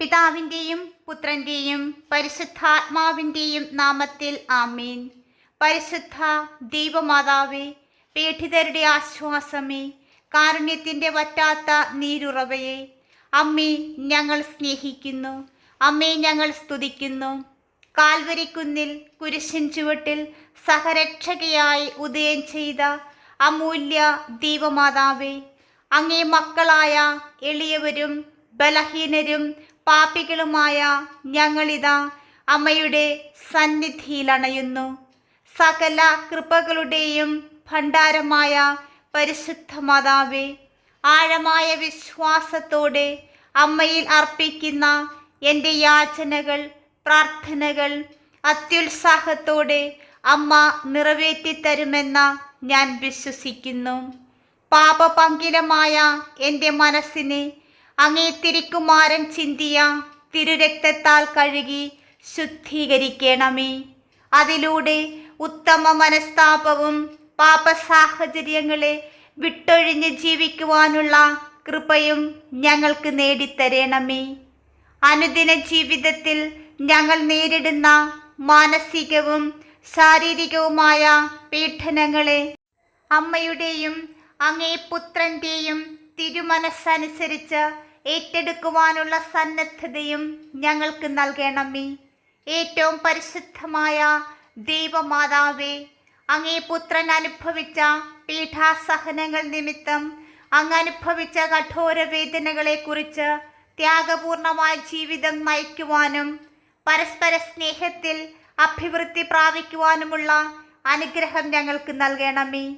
പിതാവിന്റെയും പുത്രന്റെയും പരിശുദ്ധാത്മാവിന്റെയും നാമത്തിൽ ആമീൻ. പരിശുദ്ധ ദൈവമാതാവേ പേഠിതരുടെ ആശ്വാസമേ കാരുണ്യത്തിന്റെ വറ്റാത്ത നീരുറവയെ അമ്മേ ഞങ്ങൾ സ്നേഹിക്കുന്നു അമ്മേ ഞങ്ങൾ സ്തുതിക്കുന്നു. കാൽവരിക്കുന്നിൽ കുരിശിൻ ചുവട്ടിൽ സഹരക്ഷകയായി ഉദയം ചെയ്ത അമൂല്യ ദൈവമാതാവേ അങ്ങേ മക്കളായ എളിയവരും ബലഹീനരും പാപികളുമായ ഞങ്ങളിതാ അമ്മയുടെ സന്നിധിയിലണയുന്നു. സകല കൃപകളുടെയും ഭണ്ഡാരമായ പരിശുദ്ധ മാതാവേ ആഴമായ വിശ്വാസത്തോടെ അമ്മയിൽ അർപ്പിക്കുന്ന എന്റെ യാചനകൾ പ്രാർത്ഥനകൾ അത്യുത്സാഹത്തോടെ അമ്മ നിറവേറ്റിത്തരുമെന്ന ഞാൻ വിശ്വസിക്കുന്നു. പാപപങ്കിലമായ എന്റെ മനസ്സിനെ അങ്ങേ തിരിക്കുമാരൻ ചിന്തിയ തിരുരക്തത്താൽ കഴുകി ശുദ്ധീകരിക്കണമേ. അതിലൂടെ ഉത്തമ മനസ്താപവും പാപ സാഹചര്യങ്ങളെ വിട്ടൊഴിഞ്ഞ് ജീവിക്കുവാനുള്ള കൃപയും ഞങ്ങൾക്ക് നേടിത്തരണമേ. അനുദിന ജീവിതത്തിൽ ഞങ്ങൾ നേരിടുന്ന മാനസികവും ശാരീരികവുമായ പീഡനങ്ങളെ അമ്മയുടെയും അങ്ങേ പുത്രന്റെയും തിരുമനസ്സനുസരിച്ച് ഏറ്റെടുക്കുവാനുള്ള സന്നദ്ധതയും ഞങ്ങൾക്ക് നൽകണമേ. ഏറ്റവും പരിശുദ്ധമായ ദൈവമാതാവേ അങ്ങേ പുത്രൻ അനുഭവിച്ച പീഠാസഹനങ്ങൾ നിമിത്തം അങ്ങ് അനുഭവിച്ച കഠോര വേദനകളെക്കുറിച്ച് ത്യാഗപൂർണമായ ജീവിതം നയിക്കുവാനും പരസ്പര സ്നേഹത്തിൽ അഭിവൃദ്ധി പ്രാപിക്കുവാനുമുള്ള അനുഗ്രഹം ഞങ്ങൾക്ക് നൽകണമേ.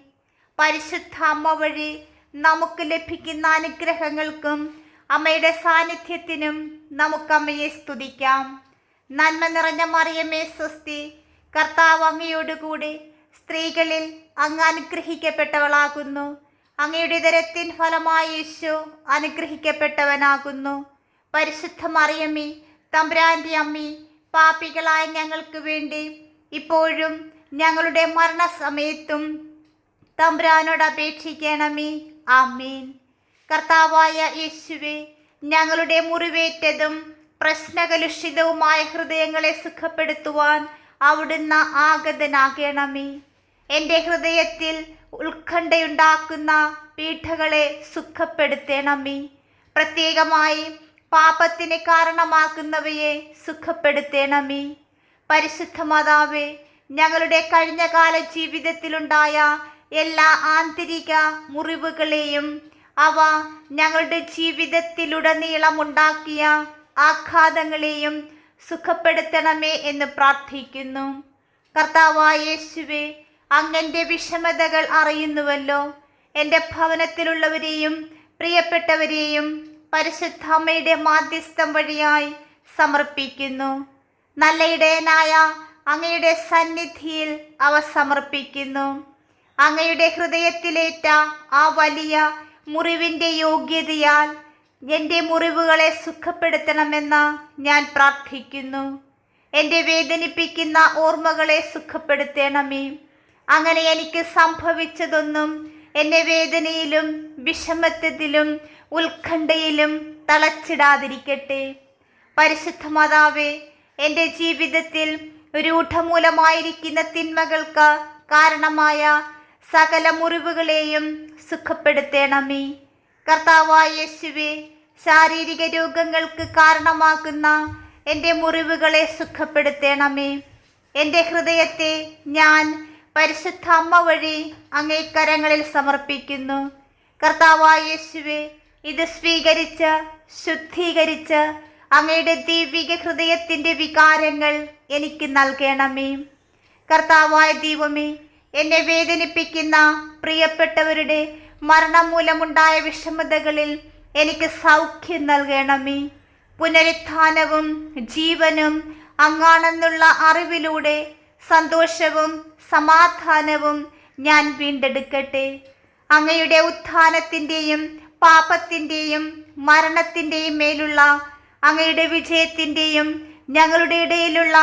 പരിശുദ്ധ അമ്മ വഴി നമുക്ക് ലഭിക്കുന്ന അനുഗ്രഹങ്ങൾക്കും അമ്മയുടെ സാന്നിധ്യത്തിനും നമുക്ക് അമ്മയെ സ്തുതിക്കാം. നന്മ നിറഞ്ഞ മറിയമ്മേ സ്വസ്തി. കർത്താവ് അങ്ങയോടുകൂടി സ്ത്രീകളിൽ അങ്ങ് അനുഗ്രഹിക്കപ്പെട്ടവളാകുന്നു. അങ്ങയുടെ ദരത്തിൻ ഫലമായ യേശു അനുഗ്രഹിക്കപ്പെട്ടവനാകുന്നു. പരിശുദ്ധ മറിയമ്മി തമ്പുരാന്റെ അമ്മി പാപികളായ ഞങ്ങൾക്ക് വേണ്ടി ഇപ്പോഴും ഞങ്ങളുടെ മരണസമയത്തും തമ്പുരാനോട് അപേക്ഷിക്കണമേ. ആമീൻ. കർത്താവായ യേശുവെ ഞങ്ങളുടെ മുറിവേറ്റതും പ്രശ്നകലുഷിതവുമായ ഹൃദയങ്ങളെ സുഖപ്പെടുത്തുവാൻ അവിടുന്ന് ആഗതനാകണമേ. എന്റെ ഹൃദയത്തിൽ ഉത്കണ്ഠയുണ്ടാക്കുന്ന പീഠകളെ സുഖപ്പെടുത്തണമേ. പ്രത്യേകമായി പാപത്തിന് കാരണമാക്കുന്നവയെ സുഖപ്പെടുത്തണമേ. പരിശുദ്ധ മാതാവേ ഞങ്ങളുടെ കഴിഞ്ഞകാല ജീവിതത്തിലുണ്ടായ എല്ലാ ആന്തരിക മുറിവുകളെയും അവ ഞങ്ങളുടെ ജീവിതത്തിലുടനീളമുണ്ടാക്കിയ ആഘാതങ്ങളെയും സുഖപ്പെടുത്തണമേ എന്ന് പ്രാർത്ഥിക്കുന്നു. കർത്താവായ യേശുവേ അങ്ങന്റെ വിഷമതകൾ അറിയുന്നുവല്ലോ. എന്റെ ഭവനത്തിലുള്ളവരെയും പ്രിയപ്പെട്ടവരെയും പരിശുദ്ധാമ്മയുടെ മാധ്യസ്ഥം വഴിയായി സമർപ്പിക്കുന്നു. നല്ല ഇടയനായ അങ്ങയുടെ സന്നിധിയിൽ അവ സമർപ്പിക്കുന്നു. അങ്ങയുടെ ഹൃദയത്തിലേറ്റ ആ വലിയ മുറിവിന്റെ യോഗ്യതയാൽ എന്റെ മുറിവുകളെ സുഖപ്പെടുത്തണമെന്ന് ഞാൻ പ്രാർത്ഥിക്കുന്നു. എന്റെ വേദനിപ്പിക്കുന്ന ഓർമ്മകളെ സുഖപ്പെടുത്തണമേ. അങ്ങനെ എനിക്ക് സംഭവിച്ചതൊന്നും എന്നെ വേദനയിലും വിഷമത്വത്തിലും ഉത്കണ്ഠയിലും തളച്ചിടാതിരിക്കട്ടെ. പരിശുദ്ധ മാതാവേ എന്റെ ജീവിതത്തിൽ രൂഢമൂലമായിരിക്കുന്ന തിന്മകൾക്ക് കാരണമായ സകല മുറിവുകളെയും സുഖപ്പെടുത്തേണമേ. കർത്താവായ യേശുവെ ശാരീരിക രോഗങ്ങൾക്ക് കാരണമാകുന്ന എന്റെ മുറിവുകളെ സുഖപ്പെടുത്തേണമേ. എന്റെ ഹൃദയത്തെ ഞാൻ പരിശുദ്ധ അമ്മ വഴി അങ്ങേക്കരങ്ങളിൽ സമർപ്പിക്കുന്നു. കർത്താവായ യേശുവെ ഇത് സ്വീകരിച്ച് ശുദ്ധീകരിച്ച് അങ്ങയുടെ ദൈവിക ഹൃദയത്തിന്റെ വികാരങ്ങൾ എനിക്ക് നൽകണമേ. കർത്താവായ ദൈവമേ എന്നെ വേദനിപ്പിക്കുന്ന പ്രിയപ്പെട്ടവരുടെ മരണം മൂലമുണ്ടായ വിഷമതകളിൽ എനിക്ക് സൗഖ്യം നൽകണമേ. പുനരുത്ഥാനവും ജീവനും അങ്ങാണെന്നുള്ള അറിവിലൂടെ സന്തോഷവും സമാധാനവും ഞാൻ വീണ്ടെടുക്കട്ടെ. അങ്ങയുടെ ഉത്ഥാനത്തിന്റെയും പാപത്തിന്റെയും മരണത്തിന്റെയും മേലുള്ള അങ്ങയുടെ വിജയത്തിന്റെയും ഞങ്ങളുടെ ഇടയിലുള്ള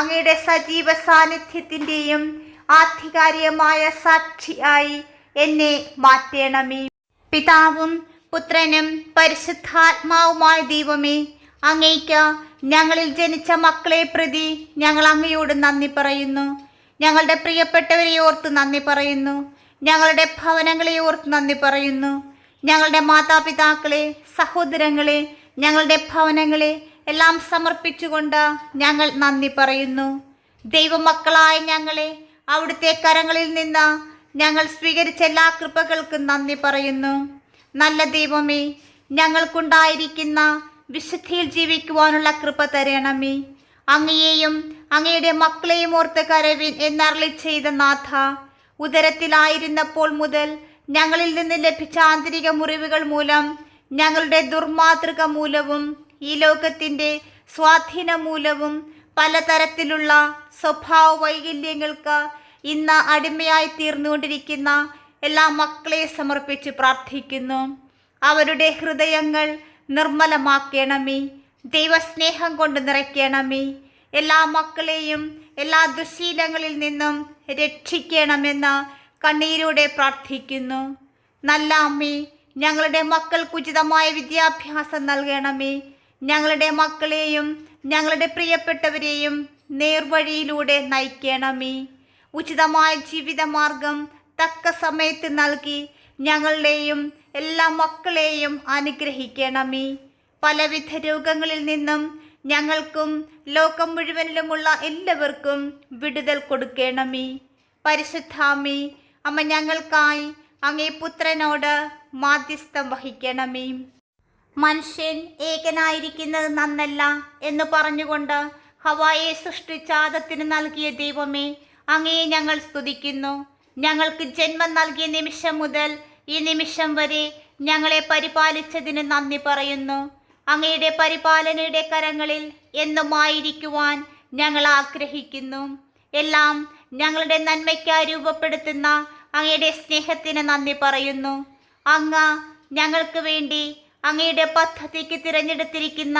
അങ്ങയുടെ സജീവ സാന്നിധ്യത്തിന്റെയും ആധികാരികമായ സാക്ഷിയായി എന്നെ മാറ്റണമേ. പിതാവും പുത്രനും പരിശുദ്ധാത്മാവുമായ ദൈവമേ അങ്ങേക്ക് ഞങ്ങളിൽ ജനിച്ച മക്കളെ പ്രതി ഞങ്ങൾ അങ്ങയോട് നന്ദി പറയുന്നു. ഞങ്ങളുടെ പ്രിയപ്പെട്ടവരെ ഓർത്ത് നന്ദി പറയുന്നു. ഞങ്ങളുടെ ഭവനങ്ങളെ ഓർത്ത് നന്ദി പറയുന്നു. ഞങ്ങളുടെ മാതാപിതാക്കളെ സഹോദരങ്ങളെ ഞങ്ങളുടെ ഭവനങ്ങളെ എല്ലാം സമർപ്പിച്ചുകൊണ്ട് ഞങ്ങൾ നന്ദി പറയുന്നു. ദൈവമക്കളായ ഞങ്ങളെ അവിടുത്തെ കരങ്ങളിൽ നിന്ന് ഞങ്ങൾ സ്വീകരിച്ച എല്ലാ കൃപകൾക്കും നന്ദി പറയുന്നു. നല്ല ദൈവമേ ഞങ്ങൾക്കുണ്ടായിരിക്കുന്ന വിശുദ്ധിയിൽ ജീവിക്കുവാനുള്ള കൃപ തരണമേ. അങ്ങയെയും അങ്ങയുടെ മക്കളെയും ഓർത്ത് കരവിൻ എന്നരളി ചെയ്ത നാഥ ഉദരത്തിലായിരുന്നപ്പോൾ മുതൽ ഞങ്ങളിൽ നിന്ന് ലഭിച്ച ആന്തരിക മുറിവുകൾ മൂലം ഞങ്ങളുടെ ദുർമാതൃക മൂലവും ഈ ലോകത്തിന്റെ സ്വാധീന മൂലവും പലതരത്തിലുള്ള സ്വഭാവ വൈകല്യങ്ങൾക്ക് ഇന്ന് അടിമയായി തീർന്നുകൊണ്ടിരിക്കുന്ന എല്ലാ മക്കളെ സമർപ്പിച്ച് പ്രാർത്ഥിക്കുന്നു. അവരുടെ ഹൃദയങ്ങൾ നിർമ്മലമാക്കണമേ. ദൈവസ്നേഹം കൊണ്ട് നിറയ്ക്കണമേ. എല്ലാ മക്കളെയും എല്ലാ ദുശീലങ്ങളിൽ നിന്നും രക്ഷിക്കണമെന്ന് കണ്ണീരോടെ പ്രാർത്ഥിക്കുന്നു. നല്ല അമ്മേ ഞങ്ങളുടെ മക്കൾക്ക് ഉചിതമായ വിദ്യാഭ്യാസം നൽകണമേ. ഞങ്ങളുടെ മക്കളെയും ഞങ്ങളുടെ പ്രിയപ്പെട്ടവരെയും നേർവഴിയിലൂടെ നയിക്കണമേ. ഉചിതമായ ജീവിതമാർഗം തക്ക സമയത്ത് നൽകി ഞങ്ങളുടെയും എല്ലാ മക്കളെയും അനുഗ്രഹിക്കണമേ. പലവിധ രോഗങ്ങളിൽ നിന്നും ഞങ്ങൾക്കും ലോകം മുഴുവനിലുമുള്ള എല്ലാവർക്കും വിടുതൽ കൊടുക്കണമേ. പരിശുദ്ധാമി അമ്മ ഞങ്ങൾക്കായി അങ്ങേ പുത്രനോട് മാധ്യസ്ഥം വഹിക്കണമേ. മനുഷ്യൻ ഏകനായിരിക്കുന്നത് നന്നല്ല എന്ന് പറഞ്ഞുകൊണ്ട് ഹവായെ സൃഷ്ടിച്ച ആദത്തിന് നൽകിയ ദൈവമേ അങ്ങയെ ഞങ്ങൾ സ്തുതിക്കുന്നു. ഞങ്ങൾക്ക് ജന്മം നൽകിയ നിമിഷം മുതൽ ഈ നിമിഷം വരെ ഞങ്ങളെ പരിപാലിച്ചതിന് നന്ദി പറയുന്നു. അങ്ങയുടെ പരിപാലനയുടെ കരങ്ങളിൽ എന്നുമായിരിക്കുവാൻ ഞങ്ങൾ ആഗ്രഹിക്കുന്നു. എല്ലാം ഞങ്ങളുടെ നന്മയ്ക്കായി രൂപപ്പെടുത്തുന്ന അങ്ങയുടെ സ്നേഹത്തിന് നന്ദി പറയുന്നു. അങ്ങ ഞങ്ങൾക്ക് വേണ്ടി അങ്ങയുടെ പദ്ധതിക്ക് തിരഞ്ഞെടുത്തിരിക്കുന്ന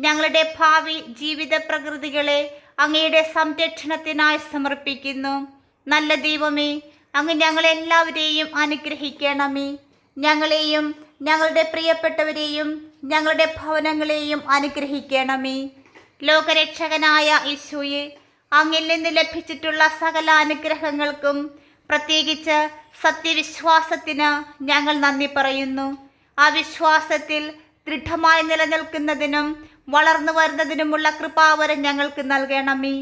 ഞങ്ങളുടെ ഭാവി ജീവിത പ്രകൃതികളെ അങ്ങയുടെ സംരക്ഷണത്തിനായി സമർപ്പിക്കുന്നു. നല്ല ദൈവമേ അങ്ങ് ഞങ്ങളെല്ലാവരെയും അനുഗ്രഹിക്കണമേ. ഞങ്ങളെയും ഞങ്ങളുടെ പ്രിയപ്പെട്ടവരെയും ഞങ്ങളുടെ ഭവനങ്ങളെയും അനുഗ്രഹിക്കണമേ. ലോകരക്ഷകനായ ഈശോയെ അങ്ങിൽ നിന്ന് ലഭിച്ചിട്ടുള്ള സകല അനുഗ്രഹങ്ങൾക്കും പ്രത്യേകിച്ച് സത്യവിശ്വാസത്തിന് ഞങ്ങൾ നന്ദി പറയുന്നു. ആ വിശ്വാസത്തിൽ ദൃഢമായി നിലനിൽക്കുന്നതിനും വളർന്നു വരുന്നതിനുമുള്ള കൃപാവരം ഞങ്ങൾക്ക് നൽകണമേ.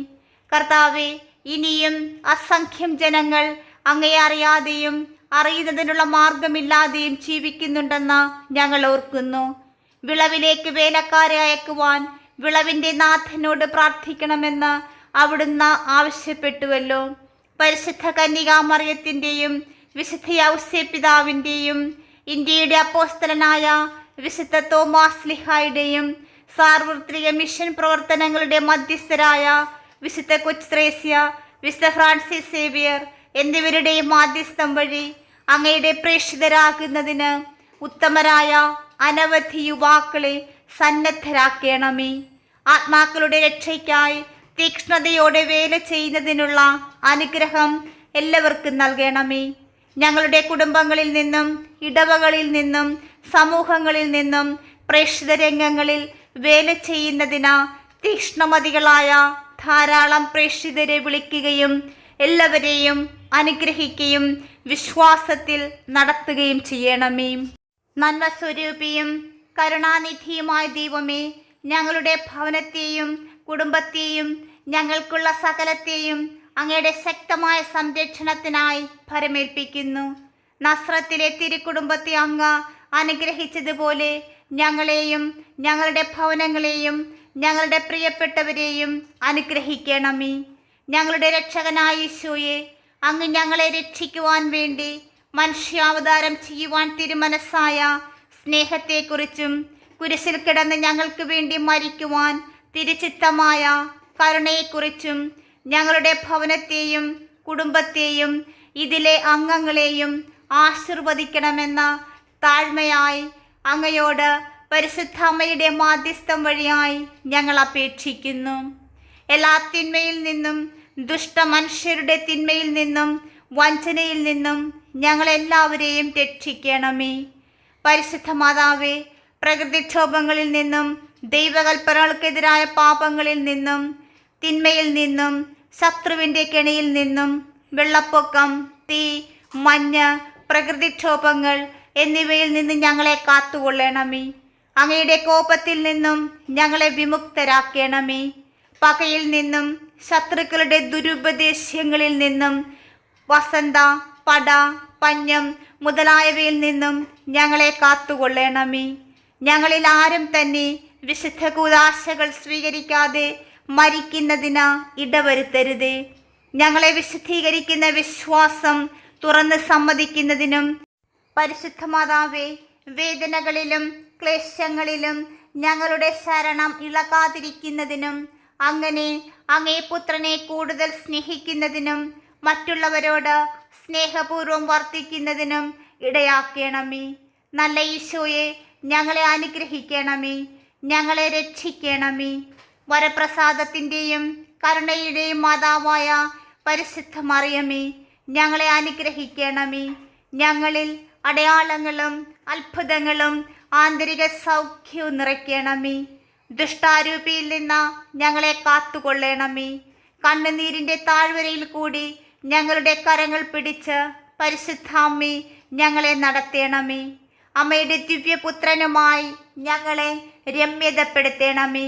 കർത്താവെ ഇനിയും അസംഖ്യം ജനങ്ങൾ അങ്ങയെ അറിയാതെയും അറിയുന്നതിനുള്ള മാർഗമില്ലാതെയും ജീവിക്കുന്നുണ്ടെന്ന് ഞങ്ങൾ ഓർക്കുന്നു. വിളവിലേക്ക് വേലക്കാരെ അയക്കുവാൻ വിളവിന്റെ നാഥനോട് പ്രാർത്ഥിക്കണമെന്ന് അവിടുന്ന് ആവശ്യപ്പെട്ടുവല്ലോ. പരിശുദ്ധ കന്യകാമറിയത്തിന്റെയും വിശുദ്ധ ഔസ്യ പിതാവിന്റെയും ഇന്ത്യയുടെ അപ്പോസ്തലനായ വിശുദ്ധ തോമാസ് ലിഹായുടെയും സാർവത്രിക മിഷൻ പ്രവർത്തനങ്ങളുടെ മധ്യസ്ഥരായ വിശുദ്ധ കൊച്ത്രേസ്യ വിശുദ്ധ ഫ്രാൻസിസ് സേവിയർ എന്നിവരുടെയും മാധ്യസ്ഥം വഴി അങ്ങയുടെ പ്രേക്ഷിതരാകുന്നതിന് ഉത്തമരായ അനവധി യുവാക്കളെ സന്നദ്ധരാക്കണമേ. ആത്മാക്കളുടെ രക്ഷയ്ക്കായി തീക്ഷ്ണതയോടെ വേല ചെയ്യുന്നതിനുള്ള അനുഗ്രഹം എല്ലാവർക്കും നൽകണമേ. ഞങ്ങളുടെ കുടുംബങ്ങളിൽ നിന്നും ഇടവകളിൽ നിന്നും സമൂഹങ്ങളിൽ നിന്നും പ്രേക്ഷിത രംഗങ്ങളിൽ വേല ചെയ്യുന്നതിന് തീക്ഷ്ണമതികളായ ധാരാളം പ്രേക്ഷിതരെ വിളിക്കുകയും എല്ലാവരെയും അനുഗ്രഹിക്കുകയും വിശ്വാസത്തിൽ നടത്തുകയും ചെയ്യണമേ. നന്മ സ്വരൂപിയും കരുണാനിധിയുമായ ദൈവമേ ഞങ്ങളുടെ ഭവനത്തെയും കുടുംബത്തെയും ഞങ്ങൾക്കുള്ള സകലത്തെയും അങ്ങയുടെ ശക്തമായ സംരക്ഷണത്തിനായി ഭരമേൽപ്പിക്കുന്നു. നസ്രത്തിലെ തിരുക്കുടുംബത്തെ അങ്ങ് അനുഗ്രഹിച്ചതുപോലെ ഞങ്ങളെയും ഞങ്ങളുടെ ഭവനങ്ങളെയും ഞങ്ങളുടെ പ്രിയപ്പെട്ടവരെയും അനുഗ്രഹിക്കണമേ. ഞങ്ങളുടെ രക്ഷകനായ ഈശോയെ അങ്ങ് ഞങ്ങളെ രക്ഷിക്കുവാൻ വേണ്ടി മനുഷ്യാവതാരം ചെയ്യുവാൻ തിരുമനസ്സായ സ്നേഹത്തെക്കുറിച്ചും കുരിശിൽ കിടന്ന് ഞങ്ങൾക്ക് വേണ്ടി മരിക്കുവാൻ തിരുചിത്തമായ കരുണയെക്കുറിച്ചും ഞങ്ങളുടെ ഭവനത്തെയും കുടുംബത്തെയും ഇതിലെ അംഗങ്ങളെയും ആശീർവദിക്കണമെന്ന താഴ്മയായി അങ്ങയോട് പരിശുദ്ധ അമ്മയുടെ മാധ്യസ്ഥം വഴിയായി ഞങ്ങൾ അപേക്ഷിക്കുന്നു. എല്ലാ തിന്മയിൽ നിന്നും ദുഷ്ട മനുഷ്യരുടെ തിന്മയിൽ നിന്നും വഞ്ചനയിൽ നിന്നും ഞങ്ങളെല്ലാവരെയും രക്ഷിക്കണമേ. പരിശുദ്ധ മാതാവേ പ്രകൃതിക്ഷോഭങ്ങളിൽ നിന്നും ദൈവകൽപ്പനകൾക്കെതിരായ പാപങ്ങളിൽ നിന്നും തിന്മയിൽ നിന്നും ശത്രുവിന്റെ കെണിയിൽ നിന്നും വെള്ളപ്പൊക്കം തീ മഞ്ഞ് പ്രകൃതിക്ഷോഭങ്ങൾ എന്നിവയിൽ നിന്ന് ഞങ്ങളെ കാത്തുകൊള്ളണമേ. അങ്ങയുടെ കോപത്തിൽ നിന്നും ഞങ്ങളെ വിമുക്തരാക്കണമേ. പകയിൽ നിന്നും ശത്രുക്കളുടെ ദുരുപദേശങ്ങളിൽ നിന്നും വസന്ത പട പഞ്ഞം മുതലായവയിൽ നിന്നും ഞങ്ങളെ കാത്തുകൊള്ളണമേ. ഞങ്ങളിൽ ആരും തന്നെ വിശുദ്ധ കൂതാശകൾ സ്വീകരിക്കാതെ മരിക്കുന്നതിന് ഇടവരുത്തരുത്. ഞങ്ങളെ വിശുദ്ധീകരിക്കുന്ന വിശ്വാസം തുറന്ന് സമ്മതിക്കുന്നതിനും പരിശുദ്ധ മാതാവേ വേദനകളിലും ക്ലേശങ്ങളിലും ഞങ്ങളുടെ ശരണം ഇളകാതിരിക്കുന്നതിനും അങ്ങനെ അങ്ങേ പുത്രനെ കൂടുതൽ സ്നേഹിക്കുന്നതിനും മറ്റുള്ളവരോട് സ്നേഹപൂർവം വർത്തിക്കുന്നതിനും ഇടയാക്കണമേ. നല്ല ഈശോയെ ഞങ്ങളെ അനുഗ്രഹിക്കണമേ ഞങ്ങളെ രക്ഷിക്കണമേ. വരപ്രസാദത്തിന്റെയും കരുണയുടെയും മാതാവായ പരിശുദ്ധ മറിയമേ ഞങ്ങളെ അനുഗ്രഹിക്കണമേ. ഞങ്ങളിൽ അടയാളങ്ങളും അത്ഭുതങ്ങളും ആന്തരിക സൗഖ്യവും നിറയ്ക്കണമേ. ദുഷ്ടാരൂപിയിൽ നിന്ന് ഞങ്ങളെ കാത്തുകൊള്ളണമേ. കണ്ണുനീരിന്റെ താഴ്വരയിൽ കൂടി ഞങ്ങളുടെ കരങ്ങൾ പിടിച്ച് പരിശുദ്ധാമ്മി ഞങ്ങളെ നടത്തണമേ. അമ്മയുടെ ദിവ്യപുത്രനുമായി ഞങ്ങളെ രമ്യതപ്പെടുത്തണമേ.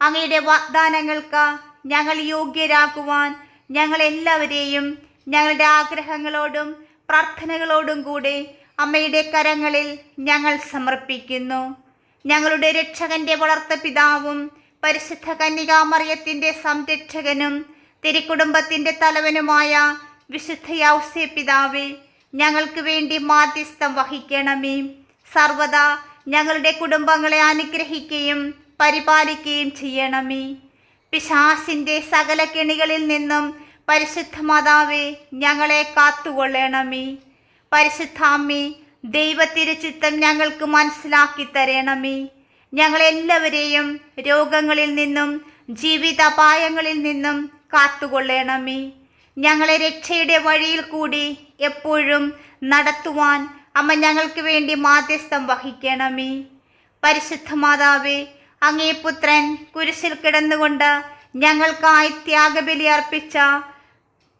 അങ്ങയുടെ വാഗ്ദാനങ്ങൾക്ക് ഞങ്ങൾ യോഗ്യരാകുവാൻ ഞങ്ങളെല്ലാവരെയും ഞങ്ങളുടെ ആഗ്രഹങ്ങളോടും പ്രാർത്ഥനകളോടും കൂടെ അമ്മയുടെ കരങ്ങളിൽ ഞങ്ങൾ സമർപ്പിക്കുന്നു. ഞങ്ങളുടെ രക്ഷകന്റെ വളർത്ത പിതാവും പരിശുദ്ധ കന്യകാമറിയത്തിന്റെ സംരക്ഷകനും തിരുക്കുടുംബത്തിന്റെ തലവനുമായ വിശുദ്ധ യൗസ്യ പിതാവേ ഞങ്ങൾക്ക് വേണ്ടി മാധ്യസ്ഥം വഹിക്കണമേ. സർവദാ ഞങ്ങളുടെ കുടുംബങ്ങളെ അനുഗ്രഹിക്കുകയും പരിപാലിക്കുകയും ചെയ്യണമേ. പിശാസിന്റെ സകല കെണികളിൽ നിന്നും പരിശുദ്ധ മാതാവേ ഞങ്ങളെ കാത്തുകൊള്ളണമേ. പരിശുദ്ധാമ്മേ ദൈവത്തിരുചിത്തം ഞങ്ങൾക്ക് മനസ്സിലാക്കി തരണമേ. ഞങ്ങളെല്ലാവരെയും രോഗങ്ങളിൽ നിന്നും ജീവിതാപായങ്ങളിൽ നിന്നും കാത്തുകൊള്ളണമേ. ഞങ്ങളെ രക്ഷയുടെ വഴിയിൽ കൂടി എപ്പോഴും നടത്തുവാൻ അമ്മ ഞങ്ങൾക്ക് വേണ്ടി മാധ്യസ്ഥം വഹിക്കണമേ. പരിശുദ്ധ മാതാവേ അങ്ങേ പുത്രൻ കുരിശിൽ കിടന്നുകൊണ്ട് ഞങ്ങൾക്കായി ത്യാഗബലി അർപ്പിച്ച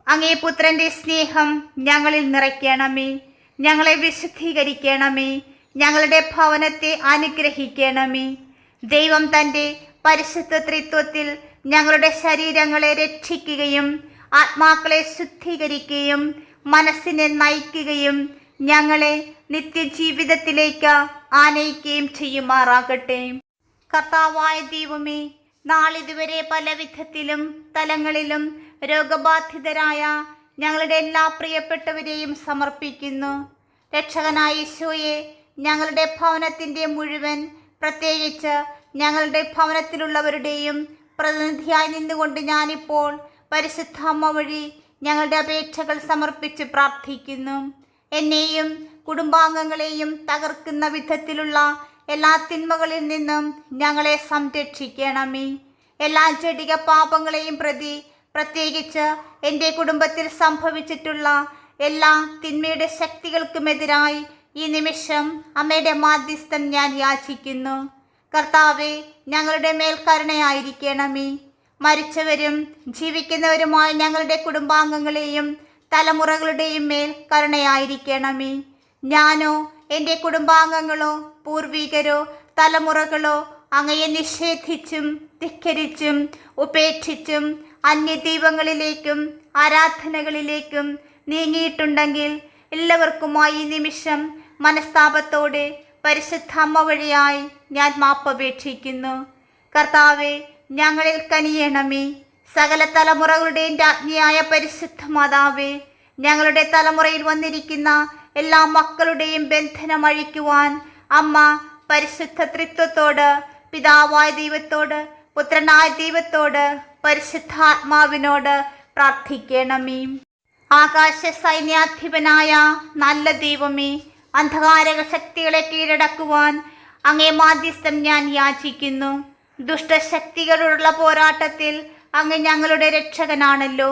അങ്ങേ പുത്രന്റെ സ്നേഹം ഞങ്ങളിൽ നിറയ്ക്കണമേ. ഞങ്ങളെ വിശുദ്ധീകരിക്കണമേ. ഞങ്ങളുടെ ഭവനത്തെ അനുഗ്രഹിക്കണമേ. ദൈവം തന്റെ പരിശുദ്ധ ത്രിത്വത്തിൽ ഞങ്ങളുടെ ശരീരങ്ങളെ രക്ഷിക്കുകയും ആത്മാക്കളെ ശുദ്ധീകരിക്കുകയും മനസ്സിനെ നയിക്കുകയും ഞങ്ങളെ നിത്യജീവിതത്തിലേക്ക് ആനയിക്കുകയും ചെയ്യുമാറാകട്ടെ. കർത്താവായ ദൈവമേ നാളിതുവരെ പല വിധത്തിലും തലങ്ങളിലും രോഗബാധിതരായ ഞങ്ങളുടെ എല്ലാ പ്രിയപ്പെട്ടവരെയും സമർപ്പിക്കുന്നു. രക്ഷകനായ ഈശോയെ ഞങ്ങളുടെ ഭവനത്തിന്റെ മുഴുവൻ പ്രത്യേകിച്ച് ഞങ്ങളുടെ ഭവനത്തിലുള്ളവരുടെയും പ്രതിനിധിയായി നിന്നുകൊണ്ട് ഞാനിപ്പോൾ പരിശുദ്ധാമ്മ വഴി ഞങ്ങളുടെ അപേക്ഷകൾ സമർപ്പിച്ച് പ്രാർത്ഥിക്കുന്നു. എന്നെയും കുടുംബാംഗങ്ങളെയും തകർക്കുന്ന വിധത്തിലുള്ള എല്ലാ തിന്മകളിൽ നിന്നും ഞങ്ങളെ സംരക്ഷിക്കണമേ. എല്ലാ ജടിക പാപങ്ങളെയും പ്രതി പ്രത്യേകിച്ച് എന്റെ കുടുംബത്തിൽ സംഭവിച്ചിട്ടുള്ള എല്ലാ തിന്മയുടെ ശക്തികൾക്കുമെതിരായി ഈ നിമിഷം അമ്മയുടെ മാധ്യസ്ഥം ഞാൻ യാചിക്കുന്നു. കർത്താവെ ഞങ്ങളുടെ മേൽ കരുണയായിരിക്കണമേ മരിച്ചവരും ജീവിക്കുന്നവരുമായ ഞങ്ങളുടെ കുടുംബാംഗങ്ങളെയും തലമുറകളുടെയും മേൽ കരുണയായിരിക്കണമേ. ഞാനോ എന്റെ കുടുംബാംഗങ്ങളോ പൂർവികരോ തലമുറകളോ അങ്ങയെ നിഷേധിച്ചും ധിക്കരിച്ചും ഉപേക്ഷിച്ചും അന്യദൈവങ്ങളിലേക്കും ആരാധനകളിലേക്കും നീങ്ങിയിട്ടുണ്ടെങ്കിൽ എല്ലാവർക്കുമായി ഈ നിമിഷം മനസ്താപത്തോടെ പരിശുദ്ധ അമ്മ വഴിയായി ഞാൻ മാപ്പപേക്ഷിക്കുന്നു. കർത്താവെ ഞങ്ങളിൽ കനിയണമേ. സകല തലമുറകളുടെയും രാജ്ഞിയായ പരിശുദ്ധ മാതാവേ ഞങ്ങളുടെ തലമുറയിൽ വന്നിരിക്കുന്ന എല്ലാ മക്കളുടെയും ബന്ധനം അഴിക്കുവാൻ അമ്മ പരിശുദ്ധ തൃത്വത്തോട് പിതാവായ ദൈവത്തോട് പുത്രനായ ദൈവത്തോട് പരിശുദ്ധാത്മാവിനോട് പ്രാർത്ഥിക്കണമേ. ആകാശ സൈന്യാധിപനായ നല്ല ദൈവമേ അന്ധകാരക ശക്തികളെ കീഴടക്കുവാൻ അങ്ങേ മാധ്യസ്ഥം ഞാൻ യാചിക്കുന്നു. ദുഷ്ടശക്തികളുള്ള പോരാട്ടത്തിൽ അങ്ങ് ഞങ്ങളുടെ രക്ഷകനാണല്ലോ.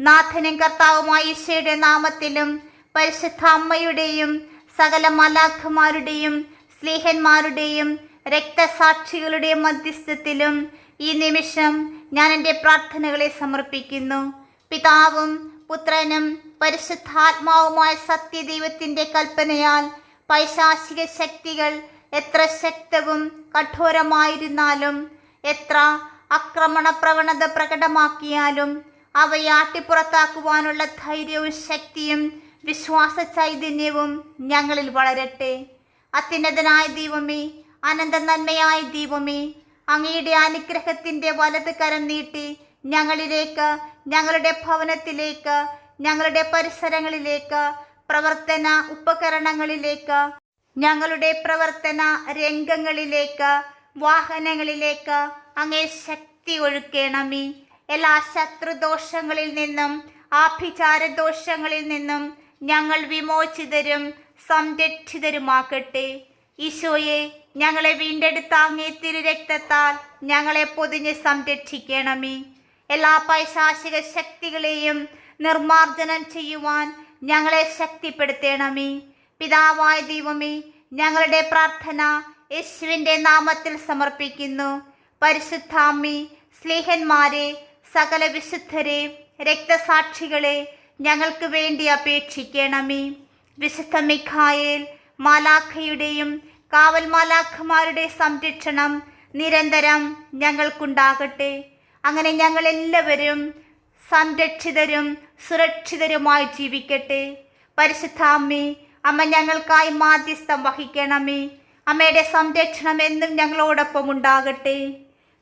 നാഥനും കർത്താവുമായ ഈശോയുടെ നാമത്തിലും പരിശുദ്ധ അമ്മയുടെയും സകല മലാഖമാരുടെയും സ്നേഹന്മാരുടെയും രക്തസാക്ഷികളുടെ മധ്യസ്ഥത്തിലും ഈ നിമിഷം ഞാൻ എന്റെ പ്രാർത്ഥനകളെ സമർപ്പിക്കുന്നു. പിതാവും പുത്രനും പരിശുദ്ധാത്മാവുമായ സത്യദൈവത്തിന്റെ കൽപ്പനയാൽ പൈശാചിക ശക്തികൾ എത്ര ശക്തവും കഠോരമായിരുന്നാലും എത്ര ആക്രമണ പ്രവണത പ്രകടമാക്കിയാലും അവയെ ആട്ടിപ്പുറത്താക്കുവാനുള്ള ധൈര്യവും ശക്തിയും വിശ്വാസ ചൈതന്യവും ഞങ്ങളിൽ വളരട്ടെ. അത്യുന്നതനായ ദൈവമേ അനന്ത നന്മയായ ദൈവമേ അങ്ങയുടെ അനുഗ്രഹത്തിന്റെ വലത് കരം നീട്ടി ഞങ്ങളിലേക്ക് ഞങ്ങളുടെ ഭവനത്തിലേക്ക് ഞങ്ങളുടെ പരിസരങ്ങളിലേക്ക് പ്രവർത്തന ഉപകരണങ്ങളിലേക്ക് ഞങ്ങളുടെ പ്രവർത്തന രംഗങ്ങളിലേക്ക് വാഹനങ്ങളിലേക്ക് അങ്ങേ ശക്തി ഒഴുക്കണമേ. എല്ലാ ശത്രുദോഷങ്ങളിൽ നിന്നും ആഭിചാര ദോഷങ്ങളിൽ നിന്നും ഞങ്ങൾ വിമോചിതരും സംരക്ഷിതരുമാക്കട്ടെ ഈശോയെ ഞങ്ങളെ വീണ്ടെടുത്ത അങ്ങേ തിരുരക്തത്താൽ ഞങ്ങളെ പൊതിഞ്ഞ് സംരക്ഷിക്കണമേ. എല്ലാ പൈശാചിക ശക്തികളെയും നിർമാർജനം ചെയ്യുവാൻ ഞങ്ങളെ ശക്തിപ്പെടുത്തണമേ. പിതാവായ ദൈവമേ ഞങ്ങളുടെ പ്രാർത്ഥന യേശുവിന്റെ നാമത്തിൽ സമർപ്പിക്കുന്നു. പരിശുദ്ധാമ്മി സ്നേഹന്മാരെ സകല വിശുദ്ധരെ രക്തസാക്ഷികളെ ഞങ്ങൾക്ക് വേണ്ടി അപേക്ഷിക്കണമേ. വിശുദ്ധ മിഖായേൽ മാലാഖയുടെയും കാവൽ മാലാഖമാരുടെ സംരക്ഷണം നിരന്തരം ഞങ്ങൾക്കുണ്ടാകട്ടെ. അങ്ങനെ ഞങ്ങളെല്ലാവരും സംരക്ഷിതരും സുരക്ഷിതരുമായി ജീവിക്കട്ടെ. പരിശുദ്ധ അമ്മേ അമ്മ ഞങ്ങൾക്കായി മാധ്യസ്ഥം വഹിക്കണമേ. അമ്മയുടെ സംരക്ഷണം എന്നും ഞങ്ങളോടൊപ്പം ഉണ്ടാകട്ടെ.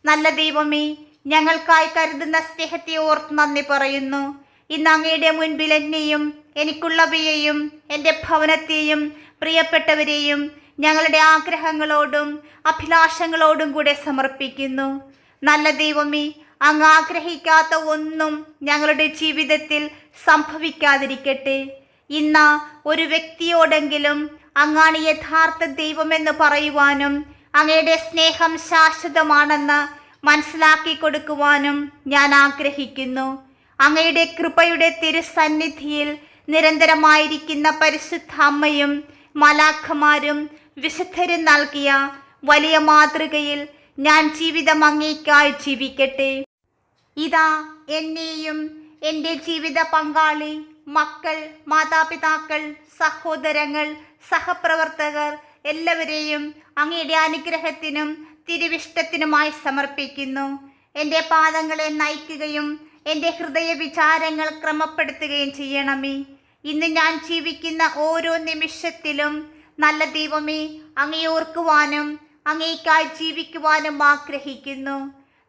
നല്ല ദൈവമേ ഞങ്ങൾക്കായി കരുതുന്ന സ്നേഹത്തെ ഓർത്ത് നന്ദി പറയുന്നു. ഇന്ന് അങ്ങയുടെ മുൻപിൽ എന്നെയും എനിക്കുള്ളവയെയും എന്റെ ഭവനത്തെയും പ്രിയപ്പെട്ടവരെയും ഞങ്ങളുടെ ആഗ്രഹങ്ങളോടും അഭിലാഷങ്ങളോടും കൂടെ സമർപ്പിക്കുന്നു. നല്ല ദൈവമേ അങ്ങ് ആഗ്രഹിക്കാത്ത ഒന്നും ഞങ്ങളുടെ ജീവിതത്തിൽ സംഭവിക്കാതിരിക്കട്ടെ. ഇന്ന് ഒരു വ്യക്തിയോടെങ്കിലും അങ്ങാണ് യഥാർത്ഥ ദൈവമെന്ന് പറയുവാനും അങ്ങയുടെ സ്നേഹം ശാശ്വതമാണെന്ന് മനസ്സിലാക്കി കൊടുക്കുവാനും ഞാൻ ആഗ്രഹിക്കുന്നു. അങ്ങയുടെ കൃപയുടെ തിരുസന്നിധിയിൽ നിരന്തരമായിരിക്കുന്ന പരിശുദ്ധ അമ്മയും മലാഖമാരും വിശുദ്ധരും നൽകിയ വലിയ മാതൃകയിൽ ഞാൻ ജീവിതം അങ്ങേക്കായി ജീവിക്കട്ടെ. ഇതാ എന്നെയും എന്റെ ജീവിത പങ്കാളി മക്കൾ മാതാപിതാക്കൾ സഹോദരങ്ങൾ സഹപ്രവർത്തകർ എല്ലാവരെയും അങ്ങയുടെ അനുഗ്രഹത്തിനും തിരുവിഷ്ടത്തിനുമായി സമർപ്പിക്കുന്നു. എന്റെ പാദങ്ങളെ നയിക്കുകയും എന്റെ ഹൃദയ വിചാരങ്ങൾ ക്രമപ്പെടുത്തുകയും ചെയ്യണമേ. ഇന്ന് ഞാൻ ജീവിക്കുന്ന ഓരോ നിമിഷത്തിലും നല്ല ദൈവമേ അങ്ങേ ഓർക്കുവാനും അങ്ങേക്കായി ജീവിക്കുവാനും ആഗ്രഹിക്കുന്നു.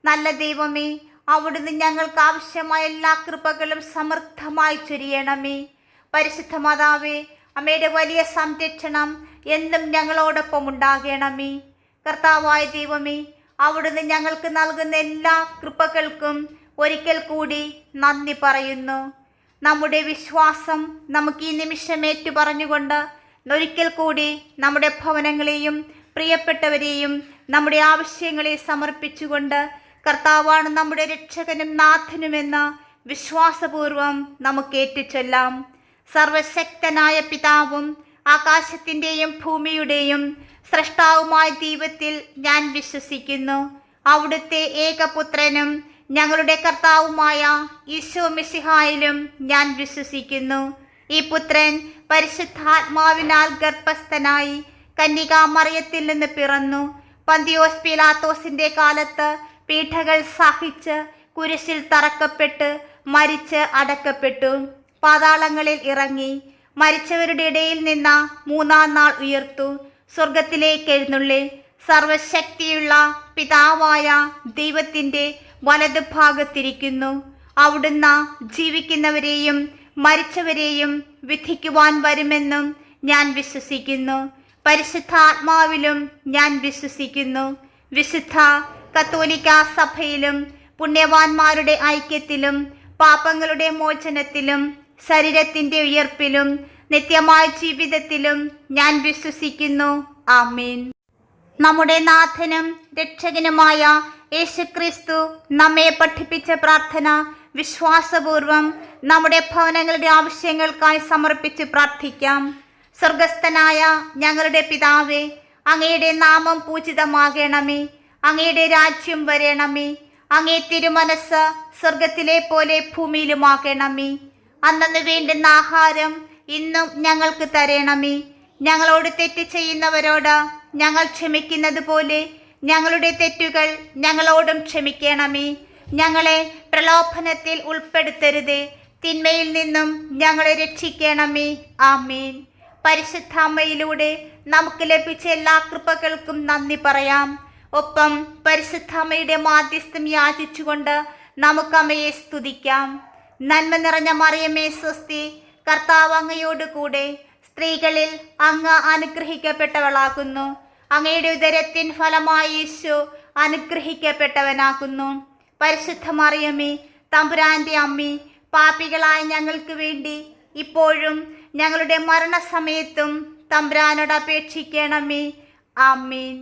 നല്ല ദൈവമേ അവിടുന്ന് ഞങ്ങൾക്ക് ആവശ്യമായ എല്ലാ കൃപകളും സമൃദ്ധമായി ചൊരിയണമേ. പരിശുദ്ധ മാതാവേ അമ്മയുടെ വലിയ സംരക്ഷണം എന്നും ഞങ്ങളോടൊപ്പം ഉണ്ടാകണമേ. കർത്താവായ ദൈവമേ അവിടുന്ന് ഞങ്ങൾക്ക് നൽകുന്ന എല്ലാ കൃപകൾക്കും ഒരിക്കൽ കൂടി നന്ദി പറയുന്നു. നമ്മുടെ വിശ്വാസം നമുക്ക് ഈ നിമിഷം ഏറ്റു പറഞ്ഞുകൊണ്ട് ഒരിക്കൽ കൂടി നമ്മുടെ ഭവനങ്ങളെയും പ്രിയപ്പെട്ടവരെയും നമ്മുടെ ആവശ്യങ്ങളെ സമർപ്പിച്ചുകൊണ്ട് കർത്താവാണ് നമ്മുടെ രക്ഷകനും നാഥനുമെന്ന് വിശ്വാസപൂർവം നമുക്ക് ഏറ്റുചൊല്ലാം. സർവശക്തനായ പിതാവും ആകാശത്തിന്റെയും ഭൂമിയുടെയും സൃഷ്ടാവുമായ ദൈവത്തിൽ ഞാൻ വിശ്വസിക്കുന്നു. അവിടുത്തെ ഏകപുത്രനും ഞങ്ങളുടെ കർത്താവുമായ ഈശോ മിസിഹായിലും ഞാൻ വിശ്വസിക്കുന്നു. ഈ പുത്രൻ പരിശുദ്ധാത്മാവിനാൽ ഗർഭസ്ഥനായി കന്യകാമറിയത്തിൽ നിന്ന് പിറന്നു. പന്തിയോസ് പിലാത്തോസിന്റെ കാലത്ത് പീഠകൾ സഹിച്ച് കുരിശിൽ തറക്കപ്പെട്ട് മരിച്ച് അടക്കപ്പെട്ടു. പാതാളങ്ങളിൽ ഇറങ്ങി മരിച്ചവരുടെ ഇടയിൽ നിന്ന മൂന്നാം നാൾ ഉയർത്തു. സ്വർഗത്തിലേക്ക് എഴുന്നള്ളി. സർവശക്തിയുള്ള പിതാവായ ദൈവത്തിന്റെ വലതുഭാഗത്തിരിക്കുന്നു. അവിടുന്ന് ജീവിക്കുന്നവരെയും മരിച്ചവരെയും വിധിക്കുവാൻ വരുമെന്നും ഞാൻ വിശ്വസിക്കുന്നു. പരിശുദ്ധാത്മാവിലും ഞാൻ വിശ്വസിക്കുന്നു. വിശുദ്ധ കത്തോലിക്ക സഭയിലും പുണ്യവാന്മാരുടെ ഐക്യത്തിലും പാപങ്ങളുടെ മോചനത്തിലും ശരീരത്തിന്റെ ഉയർപ്പിലും നിത്യമായ ജീവിതത്തിലും ഞാൻ വിശ്വസിക്കുന്നു. ആമീൻ. നമ്മുടെ നാഥനും രക്ഷകനുമായ യേശുക്രിസ്തു നമ്മെ പഠിപ്പിച്ച പ്രാർത്ഥന വിശ്വാസപൂർവം നമ്മുടെ ഭവനങ്ങളുടെ ആവശ്യങ്ങൾക്കായി സമർപ്പിച്ച് പ്രാർത്ഥിക്കാം. സ്വർഗസ്ഥനായ ഞങ്ങളുടെ പിതാവേ അങ്ങയുടെ നാമം പൂജിതമാകണമേ. അങ്ങയുടെ രാജ്യം വരണമേ. അങ്ങേ തിരുമനസ് സ്വർഗത്തിലെ പോലെ ഭൂമിയിലുമാകണമേ. അന്നു വേണ്ടുന്ന ആഹാരം ഇന്നും ഞങ്ങൾക്ക് തരണമേ. ഞങ്ങളോട് തെറ്റ് ചെയ്യുന്നവരോട് ഞങ്ങൾ ക്ഷമിക്കുന്നത് പോലെ ഞങ്ങളുടെ തെറ്റുകൾ ഞങ്ങളോടും ക്ഷമിക്കണമേ. ഞങ്ങളെ പ്രലോഭനത്തിൽ ഉൾപ്പെടുത്തരുത്. തിന്മയിൽ നിന്നും ഞങ്ങളെ രക്ഷിക്കണമേ. ആമീൻ. പരിശുദ്ധാമ്മയിലൂടെ നമുക്ക് ലഭിച്ച എല്ലാ കൃപകൾക്കും നന്ദി പറയാം. ഒപ്പം പരിശുദ്ധാമ്മയുടെ മാധ്യസ്ഥം യാചിച്ചുകൊണ്ട് നമുക്ക് അമ്മയെ സ്തുതിക്കാം. നന്മ നിറഞ്ഞ മറിയമേ സ്വസ്തി കർത്താവ് അങ്ങയോട് കൂടെ സ്ത്രീകളിൽ അങ്ങ് അനുഗ്രഹിക്കപ്പെട്ടവളാകുന്നു. അങ്ങയുടെ ഉദരത്തിൻ ഫലമായി യേശു അനുഗ്രഹിക്കപ്പെട്ടവനാകുന്നു. പരിശുദ്ധ മറിയമേ തമ്പുരാന്റെ അമ്മി പാപികളായ ഞങ്ങൾക്ക് വേണ്ടി ഇപ്പോഴും ഞങ്ങളുടെ മരണസമയത്തും തമ്പുരാനോട് അപേക്ഷിക്കണമേ. ആമീൻ.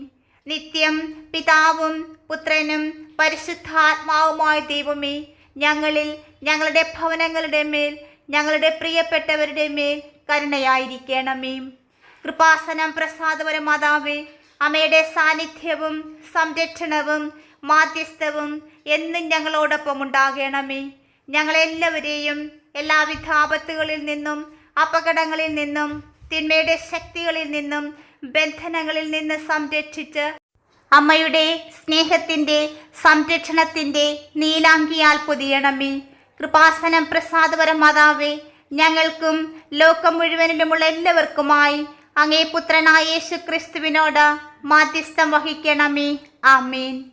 നിത്യം പിതാവും പുത്രനും പരിശുദ്ധാത്മാവുമായ ദൈവമേ ഞങ്ങളിൽ ഞങ്ങളുടെ ഭവനങ്ങളുടെ മേൽ ഞങ്ങളുടെ പ്രിയപ്പെട്ടവരുടെ മേൽ കരുണയായിരിക്കണമേ. കൃപാസനം പ്രസാദപര മാതാവേ അമ്മയുടെ സാന്നിധ്യവും സംരക്ഷണവും മാധ്യസ്ഥവും എന്നും ഞങ്ങളോടൊപ്പം ഉണ്ടാകണമേ. ഞങ്ങളെല്ലാവരെയും എല്ലാവിധ ആപത്തുകളിൽ നിന്നും അപകടങ്ങളിൽ നിന്നും തിന്മയുടെ ശക്തികളിൽ നിന്നും ബന്ധനങ്ങളിൽ നിന്ന് സംരക്ഷിച്ച് അമ്മയുടെ സ്നേഹത്തിന്റെ സംരക്ഷണത്തിന്റെ നീലാങ്കിയാൽ പൊതിയണമേ. കൃപാസനം പ്രസാദപര മാതാവേ ഞങ്ങൾക്കും ലോകം മുഴുവനിലുമുള്ള എല്ലാവർക്കുമായി അങ്ങേ പുത്രനായ യേശു ക്രിസ്തുവിനോട് മാധ്യസ്ഥം വഹിക്കണമേ. ആമീൻ.